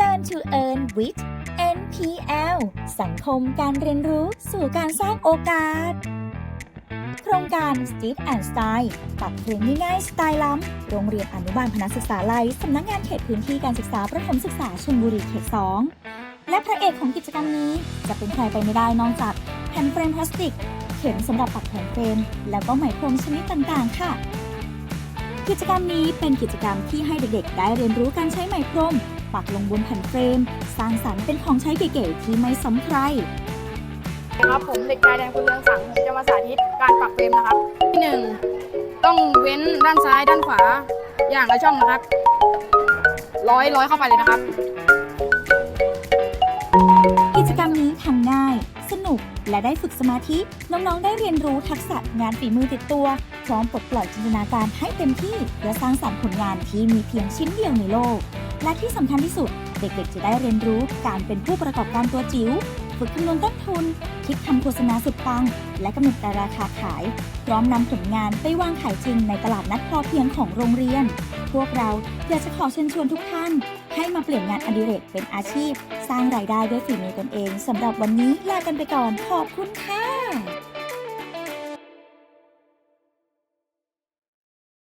Learn to Earn with NPL สังคมการเรียนรู้สู่การสร้างโอกาส โครงการ Street and Style ตัดเทรนง่ายๆสไตล์ล้ำ โรงเรียนอนุบาลพนัสศึกษาไลัยสำนักงานเขตพื้นที่การศึกษาประถมศึกษาชลบุรีเขต 2 และพระเอกของกิจกรรมนี้ จะเป็นใครไปไม่ได้นอกจากแผ่นเฟรมพลาสติก เข็มสำหรับปักแผ่นเฟรม แล้วก็ไหมพรมชนิดต่างๆ ค่ะกิจกรรมนี้เป็นกิจกรรมที่ให้เด็กๆ ได้เรียนรู้การใช้ไหมพรม ปักลงบนแผ่นเฟรม สร้างสรรค์เป็นของใช้เก๋ๆที่ไม่ซ้ำใครครับผมเด็กชายแดนคุณเรืองสังผมจะมาสาธิตการปักเฟรมนะครับ ที่หนึ่งต้องเว้นด้านซ้ายด้านขวาอย่างละช่องนะครับ ร้อยร้อยเข้าไปเลยนะครับ กิจกรรมนี้ทำง่าย สนุก และได้ฝึกสมาธิ น้องๆ ได้เรียนรู้ทักษะงานฝีมือติดตัว พร้อมปลดปล่อยจินตนาการให้เต็มที่เพื่อสร้างสรรค์ผลงานที่มีเพียงชิ้นเดียวในโลก และที่สำคัญที่สุด เด็กๆ จะได้เรียนรู้การเป็นผู้ประกอบการตัวจิ๋ว ฝึกคำนวณต้นทุน คิดทำโฆษณาสุดปัง และกำหนดราคาขาย พร้อมนำผลงานไปวางขายจริงในตลาดนัดพอเพียงของโรงเรียน พวกเราอยากจะขอเชิญชวนทุกท่าน ให้มาเปลี่ยนงานอดิเรกเป็นอาชีพ สร้างรายได้ด้วยฝีมือตนเองสำหรับวันนี้ลากันไปก่อนขอบคุณค่ะ